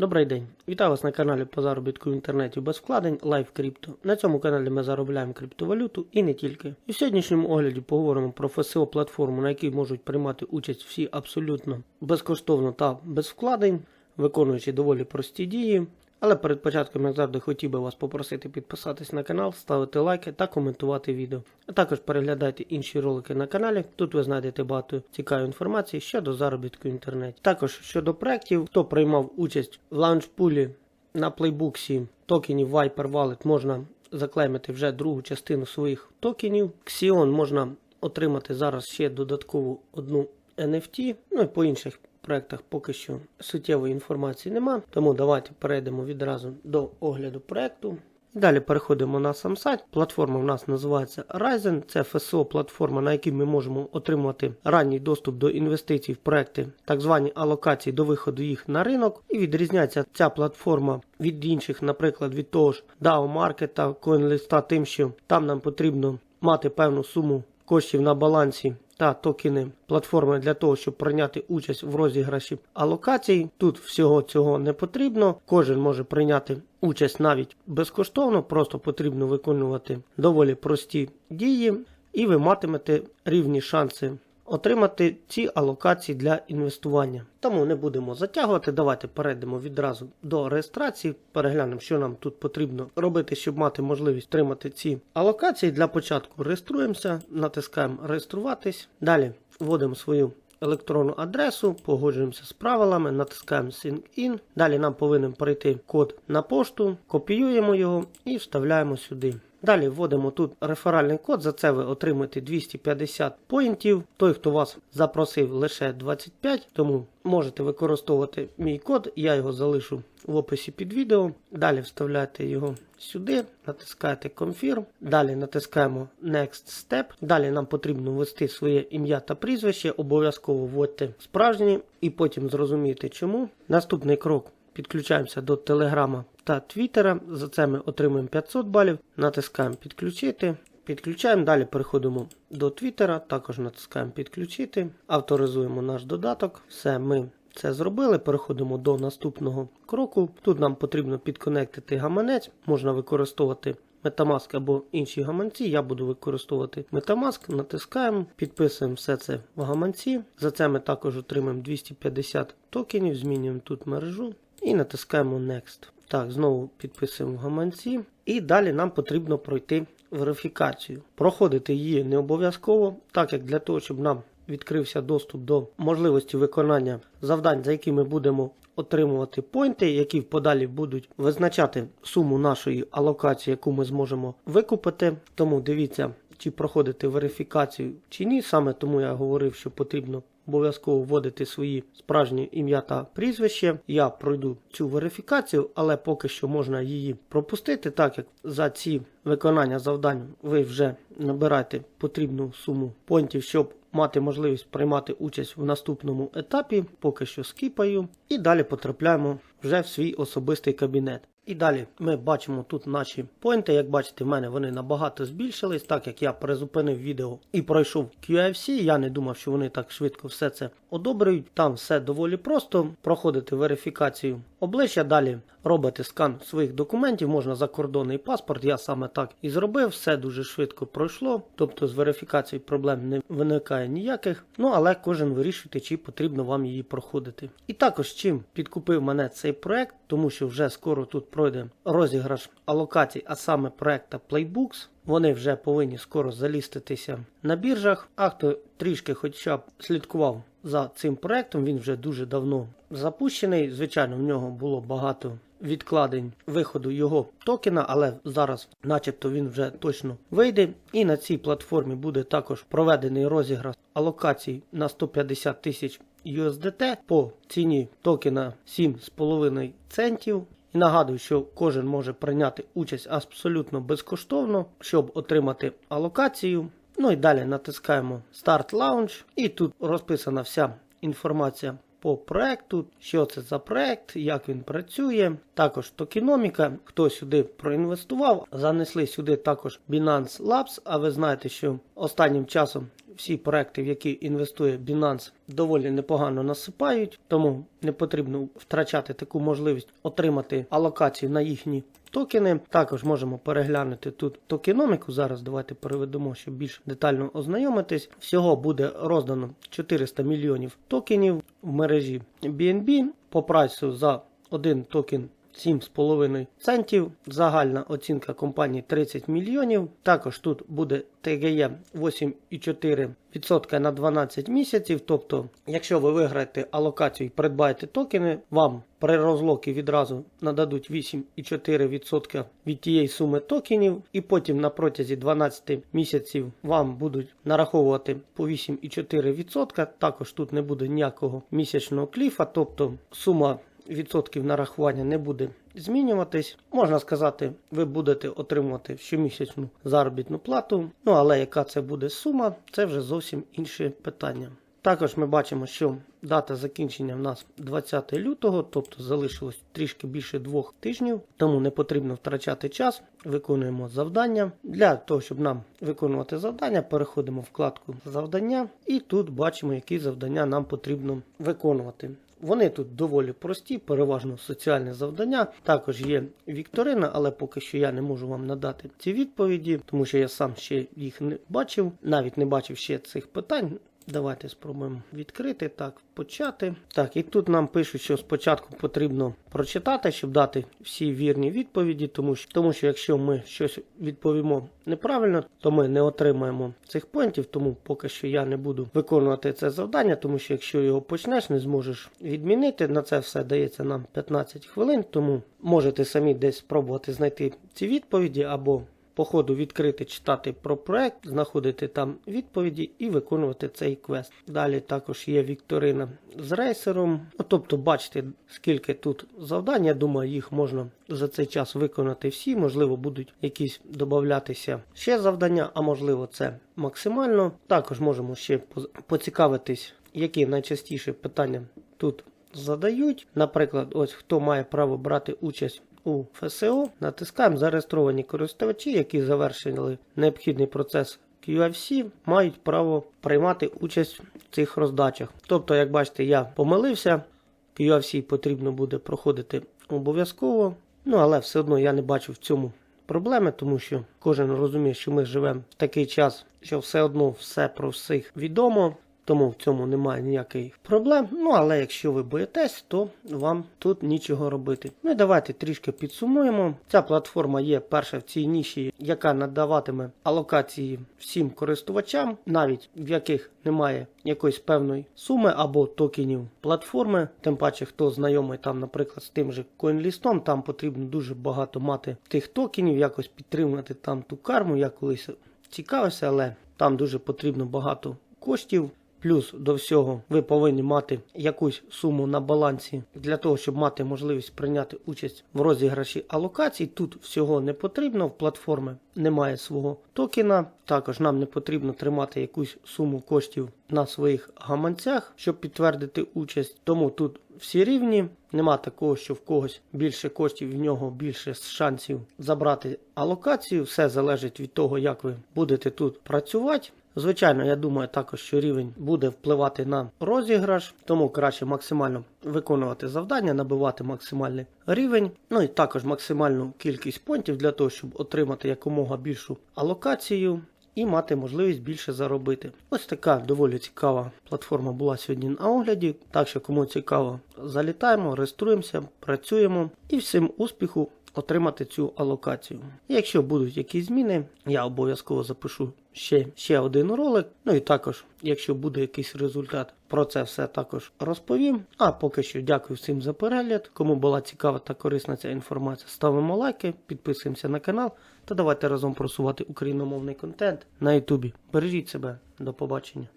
Добрий день! Вітаю вас на каналі по заробітку в інтернеті без вкладень Live Crypto. На цьому каналі ми заробляємо криптовалюту і не тільки. І в сьогоднішньому огляді поговоримо про ФСО платформу, на якій можуть приймати участь всі абсолютно безкоштовно та без вкладень, виконуючи доволі прості дії. Але перед початком, як завжди, хотів би вас попросити підписатись на канал, ставити лайки та коментувати відео. А також переглядайте інші ролики на каналі. Тут ви знайдете багато цікавої інформації щодо заробітку в інтернеті. Також щодо проєктів, хто приймав участь в лаунчпулі на плейбуксі токенів Viper Wallet, можна заклеймити вже другу частину своїх токенів. Xeon можна отримати зараз ще додаткову одну NFT, ну і по інших проектах поки що суттєвої інформації нема, тому давайте перейдемо відразу до огляду проекту. Далі переходимо на сам сайт. Платформа в нас називається Ryzen. Це FSO платформа, на якій ми можемо отримати ранній доступ до інвестицій в проекти, так звані алокації до виходу їх на ринок. І відрізняється ця платформа від інших, наприклад, від того ж DAO Market, CoinList, тим, що там нам потрібно мати певну суму коштів на балансі та токени платформи для того, щоб прийняти участь в розіграші алокацій. Тут всього цього не потрібно. Кожен може прийняти участь навіть безкоштовно, просто потрібно виконувати доволі прості дії, і ви матимете рівні шанси. Отримати ці алокації для інвестування. Тому не будемо затягувати. Давайте перейдемо відразу до реєстрації. Переглянемо, що нам тут потрібно робити, щоб мати можливість отримати ці алокації. Для початку реєструємося, натискаємо реєструватись. Далі вводимо свою електронну адресу, погоджуємося з правилами, натискаємо Sync In. Далі нам повинен прийти код на пошту, копіюємо його і вставляємо сюди. Далі вводимо тут реферальний код, за це ви отримаєте 250 поінтів. Той, хто вас запросив лише 25, тому можете використовувати мій код, я його залишу в описі під відео. Далі вставляєте його сюди, натискаєте Confirm, далі натискаємо Next Step. Далі нам потрібно ввести своє ім'я та прізвище, обов'язково вводьте справжні і потім зрозумієте чому. Наступний крок. Підключаємося до Телеграма та Твіттера. За це ми отримуємо 500 балів. Натискаємо підключити. Підключаємо, далі переходимо до Твіттера, також натискаємо підключити, авторизуємо наш додаток. Все, ми це зробили. Переходимо до наступного кроку. Тут нам потрібно підконектити гаманець, можна використовувати Metamask або інші гаманці. Я буду використовувати Metamask, натискаємо, підписуємо все це в гаманці. За це ми також отримаємо 250 токенів, змінюємо тут мережу і натискаємо Next. Так, знову підписуємо гаманці. І далі нам потрібно пройти верифікацію. Проходити її не обов'язково, так як для того, щоб нам відкрився доступ до можливості виконання завдань, за які ми будемо отримувати пойнти, які в подалі будуть визначати суму нашої алокації, яку ми зможемо викупити. Тому дивіться, чи проходити верифікацію чи ні. Саме тому я говорив, що потрібно обов'язково вводити свої справжні ім'я та прізвище. Я пройду цю верифікацію, але поки що можна її пропустити, так як за ці виконання завдань ви вже набираєте потрібну суму понтів, щоб мати можливість приймати участь в наступному етапі. Поки що скіпаю. І далі потрапляємо вже в свій особистий кабінет. І далі ми бачимо тут наші поінти. Як бачите, в мене вони набагато збільшились, так як я призупинив відео і пройшов QFC. Я не думав, що вони так швидко все це одобрюють. Там все доволі просто. Проходити верифікацію обличчя. Далі робити скан своїх документів, можна закордонний паспорт. Я саме так і зробив. Все дуже швидко пройшло. Тобто з верифікацією проблем не виникає ніяких. Ну але кожен вирішуйте, чи потрібно вам її проходити. І також чим підкупив мене цей проект, тому що вже скоро тут пройде розіграш алокацій, а саме проекта Playbooks. Вони вже повинні скоро заліститися на біржах. А хто трішки хоча б слідкував за цим проектом, він вже дуже давно запущений. Звичайно, в нього було багато відкладень виходу його токена, але зараз, начебто, він вже точно вийде. І на цій платформі буде також проведений розіграш алокацій на 150 тисяч USDT по ціні токена 7,5 центів. І нагадую, що кожен може прийняти участь абсолютно безкоштовно, щоб отримати алокацію. Ну і далі натискаємо Start Launch, і тут розписана вся інформація по проекту, що це за проект, як він працює. Також токеноміка, хто сюди проінвестував. Занесли сюди також Binance Labs, а ви знаєте, що останнім часом всі проекти, в які інвестує Binance, доволі непогано насипають, тому не потрібно втрачати таку можливість отримати алокацію на їхні токени. Також можемо переглянути тут токеноміку. Зараз давайте переведемо, щоб більш детально ознайомитись. Всього буде роздано 400 мільйонів токенів в мережі BNB по прайсу за один токен. 7,5 центів. Загальна оцінка компанії 30 мільйонів. Також тут буде ТГЄ 8,4% на 12 місяців. Тобто, якщо ви виграєте алокацію і придбаєте токени, вам при розлокі відразу нададуть 8,4% від тієї суми токенів, і потім на протязі 12 місяців вам будуть нараховувати по 8,4%. Також тут не буде ніякого місячного кліфа, тобто сума відсотків нарахування не буде змінюватись. Можна сказати, ви будете отримувати щомісячну заробітну плату. Ну але яка це буде сума, це вже зовсім інше питання. Також ми бачимо, що дата закінчення в нас 20 лютого, тобто залишилось трішки більше двох тижнів, тому не потрібно втрачати час. Виконуємо завдання. Для того, щоб нам виконувати завдання, переходимо в вкладку завдання, і тут бачимо, які завдання нам потрібно виконувати. Вони тут доволі прості, переважно соціальне завдання. Також є вікторина, але поки що я не можу вам надати ці відповіді, тому що я сам ще їх не бачив, навіть не бачив ще цих питань. Давайте спробуємо відкрити так, почати. Так, і тут нам пишуть, що спочатку потрібно прочитати, щоб дати всі вірні відповіді, тому що, тому що якщо ми щось відповімо неправильно, то ми не отримаємо цих поінтів, тому поки що я не буду виконувати це завдання, тому що якщо його почнеш, не зможеш відмінити. На це все дається нам 15 хвилин, тому можете самі десь спробувати знайти ці відповіді або по ходу відкрити, читати про проект, знаходити там відповіді і виконувати цей квест. Далі також є вікторина з рейсером. Ну, тобто, бачите, скільки тут завдань. Я думаю, їх можна за цей час виконати всі. Можливо, будуть якісь додатися ще завдання, а можливо, це максимально. Також можемо ще поцікавитись, які найчастіше питання тут задають. Наприклад, ось хто має право брати участь у ФСО, натискаємо зареєстровані користувачі, які завершили необхідний процес QFC, мають право приймати участь в цих роздачах. Тобто, як бачите, я помилився, QFC потрібно буде проходити обов'язково. Ну, але все одно я не бачу в цьому проблеми, тому що кожен розуміє, що ми живемо в такий час, що все одно все про всіх відомо. Тому в цьому немає ніяких проблем. Ну, але якщо ви боїтесь, то вам тут нічого робити. Ну і давайте трішки підсумуємо. Ця платформа є перша в цій ніші, яка надаватиме алокації всім користувачам, навіть в яких немає якоїсь певної суми або токенів платформи. Тим паче, хто знайомий там, наприклад, з тим же CoinList, там потрібно дуже багато мати тих токенів, якось підтримувати там ту карму. Я колись цікавився, але там дуже потрібно багато коштів. Плюс до всього ви повинні мати якусь суму на балансі для того, щоб мати можливість прийняти участь в розіграші алокацій. Тут всього не потрібно, в платформи немає свого токена. Також нам не потрібно тримати якусь суму коштів на своїх гаманцях, щоб підтвердити участь. Тому тут всі рівні. Нема такого, що в когось більше коштів, в нього більше шансів забрати алокацію. Все залежить від того, як ви будете тут працювати. Звичайно, я думаю також, що рівень буде впливати на розіграш, тому краще максимально виконувати завдання, набивати максимальний рівень, ну і також максимальну кількість понтів для того, щоб отримати якомога більшу алокацію. І мати можливість більше заробити. Ось така доволі цікава платформа була сьогодні на огляді. Так що, кому цікаво, залітаємо, реєструємося, працюємо і всім успіху отримати цю алокацію. Якщо будуть якісь зміни, я обов'язково запишу ще, ще один ролик. Ну і також, якщо буде якийсь результат, про це все також розповім. А поки що дякую всім за перегляд. Кому була цікава та корисна ця інформація, ставимо лайки, підписуємося на канал та давайте разом просувати україномовний контент на Ютубі. Бережіть себе, до побачення.